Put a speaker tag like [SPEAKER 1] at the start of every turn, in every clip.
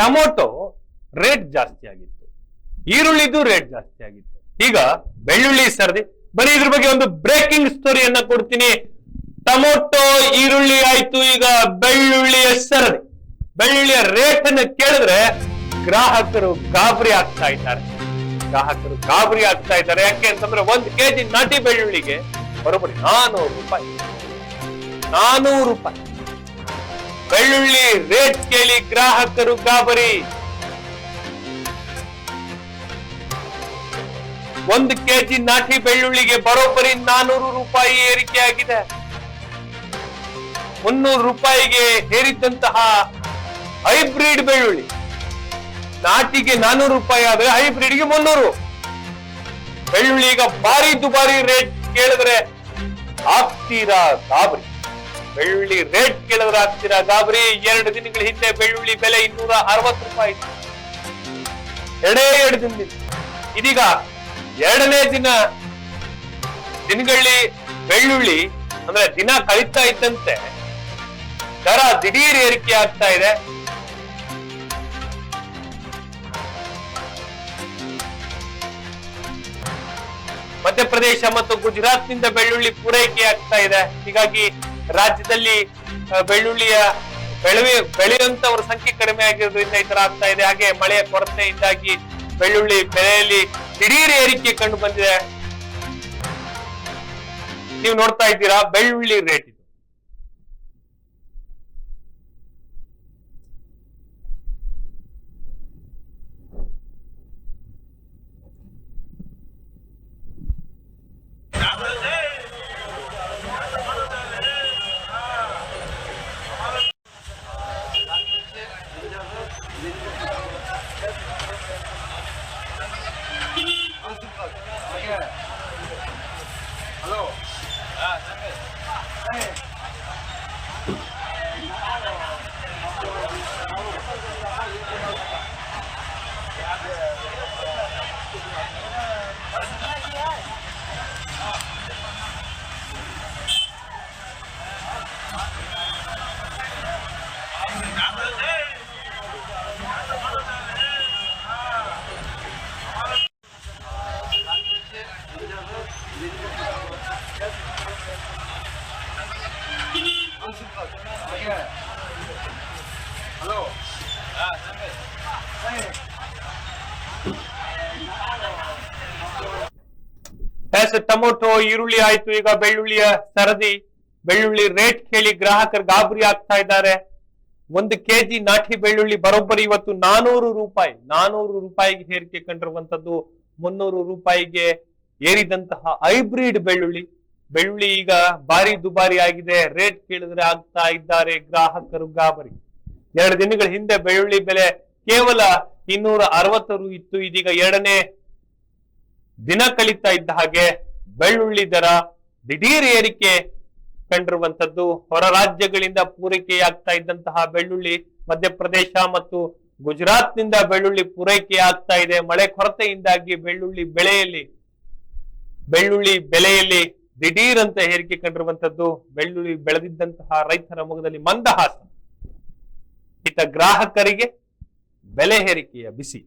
[SPEAKER 1] Tomato rate ಜಾಸ್ತಿ ಆಗಿತ್ತು. ಈರುಳ್ಳಿದು rate ಜಾಸ್ತಿ ಆಗಿತ್ತು. ಈಗ ಬೆಳ್ಳುಳ್ಳಿ ಸರದಿ. ಬರೀ ಇದ್ರ ಬಗ್ಗೆ ಒಂದು ಬ್ರೇಕಿಂಗ್ ಸ್ಟೋರಿಯನ್ನ ಕೊಡ್ತೀನಿ. ಟೊಮೊಟೊ, ಈರುಳ್ಳಿ ಆಯ್ತು, ಈಗ ಬೆಳ್ಳುಳ್ಳಿಯ ಸರದಿ. ಬೆಳ್ಳುಳ್ಳಿಯ ರೇಟ್ ಅನ್ನು ಕೇಳಿದ್ರೆ ಗ್ರಾಹಕರು ಗಾಬರಿ ಆಗ್ತಾ ಇದ್ದಾರೆ. ಗ್ರಾಹಕರು ಗಾಬರಿ ಆಗ್ತಾ ಇದ್ದಾರೆ. ಯಾಕೆ ಅಂತಂದ್ರೆ ಒಂದ್ ಕೆಜಿ ನಾಟಿ ಬೆಳ್ಳುಳ್ಳಿಗೆ ಬರೋಬ್ಬರಿ ನಾನೂರು ರೂಪಾಯಿ. ನಾನೂರು ರೂಪಾಯಿ. ಬೆಳ್ಳುಳ್ಳಿ ರೇಟ್ ಕೇಳಿ ಗ್ರಾಹಕರು ಗಾಬರಿ. ಒಂದು ಕೆಜಿ ನಾಟಿ ಬೆಳ್ಳುಳ್ಳಿಗೆ ಬರೋಬ್ಬರಿ ನಾನೂರು ರೂಪಾಯಿ ಏರಿಕೆ ಆಗಿದೆ ಮುನ್ನೂರು ರೂಪಾಯಿಗೆ ಹೇರಿದ್ದಂತಹ ಹೈಬ್ರಿಡ್ ಬೆಳ್ಳುಳ್ಳಿ. ನಾಟಿಗೆ ನಾನೂರು ರೂಪಾಯಿ ಆದ್ರೆ ಹೈಬ್ರಿಡ್ಗೆ ಮುನ್ನೂರು. ಬೆಳ್ಳುಳ್ಳಿ ಈಗ ಭಾರಿ ದುಬಾರಿ ರೇಟ್ ಕೇಳಿದ್ರೆ ಆಗ್ತೀರಾ ಗಾಬರಿ. ಬೆಳ್ಳುಳ್ಳಿ ರೇಟ್ ಕೇಳಿದ್ರೆ ಆಗ್ತೀರಾ? ಗಾಬರಿ, ಎರಡು ದಿನಗಳ ಹಿಂದೆ ಬೆಳ್ಳುಳ್ಳಿ ಬೆಲೆ ಇನ್ನೂರ ಅರವತ್ತು ರೂಪಾಯಿ. ಇತ್ತು. ಎರಡೇ ಎರಡು ದಿನದಿಂದ ಇದೀಗ ಎರಡನೇ ದಿನ ದಿನಗಳಲ್ಲಿ ಬೆಳ್ಳುಳ್ಳಿ, ಅಂದ್ರೆ ದಿನ ಕಳೀತಾ ಇದ್ದಂತೆ ದರ ದಿಢೀರ್ ಏರಿಕೆ ಆಗ್ತಾ ಇದೆ. ಮಧ್ಯಪ್ರದೇಶ ಮತ್ತು ಗುಜರಾತ್ನಿಂದ ಬೆಳ್ಳುಳ್ಳಿ ಪೂರೈಕೆ ಆಗ್ತಾ ಇದೆ. ಹೀಗಾಗಿ ರಾಜ್ಯದಲ್ಲಿ ಬೆಳ್ಳುಳ್ಳಿಯ ಬೆಳವೆ, ಬೆಳೆಯುವಂತವರ ಸಂಖ್ಯೆ ಕಡಿಮೆ ಆಗಿರೋದ್ರಿಂದ ಈ ತರ ಆಗ್ತಾ ಇದೆ. ಹಾಗೆ ಮಳೆಯ ಕೊರತೆಯಿಂದಾಗಿ ಬೆಳ್ಳುಳ್ಳಿ ಬೆಲೆಯಲ್ಲಿ ದಿಢೀರ್ ಏರಿಕೆ ಕಂಡು ಬಂದಿದೆ. ನೀವು ನೋಡ್ತಾ ಇದ್ದೀರಾ ಬೆಳ್ಳುಳ್ಳಿ ರೇಟ್ ಟೊಮೊಟೊ ಈರುಳ್ಳಿ ಆಯ್ತು. ಈಗ ಬೆಳ್ಳುಳ್ಳಿಯ ಸರದಿ. ಬೆಳ್ಳುಳ್ಳಿ ರೇಟ್ ಕೇಳಿ ಗ್ರಾಹಕರು ಗಾಬರಿ ಆಗ್ತಾ ಇದ್ದಾರೆ. ಒಂದು ಕೆಜಿ ನಾಟಿ ಬೆಳ್ಳುಳ್ಳಿ ಬರೋಬ್ಬರಿ ಇವತ್ತು ನಾನೂರು ರೂಪಾಯಿ. ನಾನೂರು ರೂಪಾಯಿಗೆ ಹೇರಿಕೆ ಕಂಡಿರುವಂತದ್ದು ಮುನ್ನೂರು ರೂಪಾಯಿಗೆ ಏರಿದಂತಹ ಹೈಬ್ರಿಡ್ ಬೆಳ್ಳುಳ್ಳಿ. ಬೆಳ್ಳುಳ್ಳಿ ಈಗ ಭಾರಿ ದುಬಾರಿ ಆಗಿದೆ. ರೇಟ್ ಕೇಳಿದ್ರೆ ಆಗ್ತಾ ಇದ್ದಾರೆ ಗ್ರಾಹಕರು ಗಾಬರಿ. ಎರಡು ದಿನಗಳ ಹಿಂದೆ ಬೆಳ್ಳುಳ್ಳಿ ಬೆಲೆ ಕೇವಲ ಇನ್ನೂರ ಅರವತ್ತರು ಇತ್ತು. ಇದೀಗ ಎರಡನೇ ದಿನ ಕಳೀತಾ ಇದ್ದ ಹಾಗೆ ಬೆಳ್ಳುಳ್ಳಿ ದರ ದಿಢೀರ್ ಏರಿಕೆ ಕಂಡಿರುವಂತದ್ದು ಹೊರ ರಾಜ್ಯಗಳಿಂದ ಪೂರೈಕೆಯಾಗ್ತಾ ಇದ್ದಂತಹ ಬೆಳ್ಳುಳ್ಳಿ, ಮಧ್ಯಪ್ರದೇಶ ಮತ್ತು ಗುಜರಾತ್ನಿಂದ ಬೆಳ್ಳುಳ್ಳಿ ಪೂರೈಕೆ ಆಗ್ತಾ ಇದೆ. ಮಳೆ ಕೊರತೆಯಿಂದಾಗಿ ಬೆಳ್ಳುಳ್ಳಿ ಬೆಳೆಯಲ್ಲಿ, ಬೆಳ್ಳುಳ್ಳಿ ಬೆಲೆಯಲ್ಲಿ ದಿಢೀರ್ ಅಂತ ಏರಿಕೆ ಕಂಡಿರುವಂತದ್ದು ಬೆಳ್ಳುಳ್ಳಿ ಬೆಳೆದಿದ್ದಂತಹ ರೈತರ ಮುಖದಲ್ಲಿ ಮಂದಹಾಸ. ಇತ್ತ ಗ್ರಾಹಕರಿಗೆ ಬೆಲೆ ಏರಿಕೆಯ ಬಿಸಿ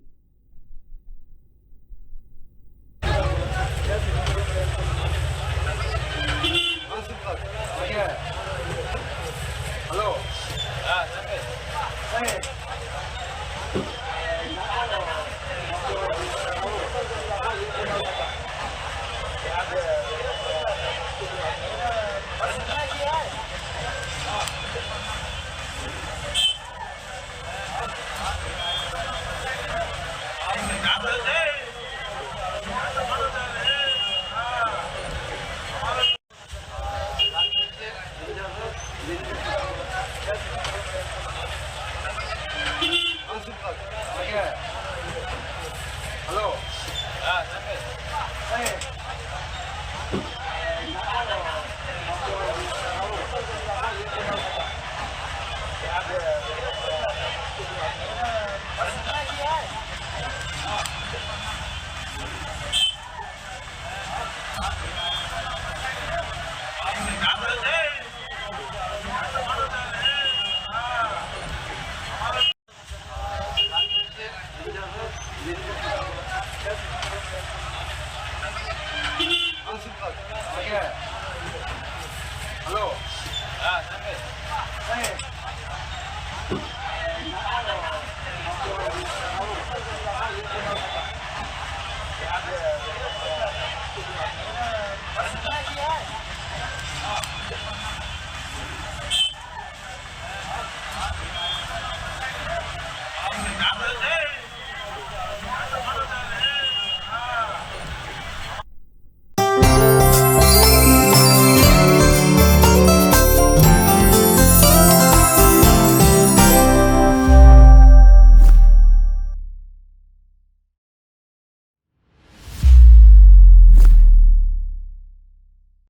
[SPEAKER 1] Ah,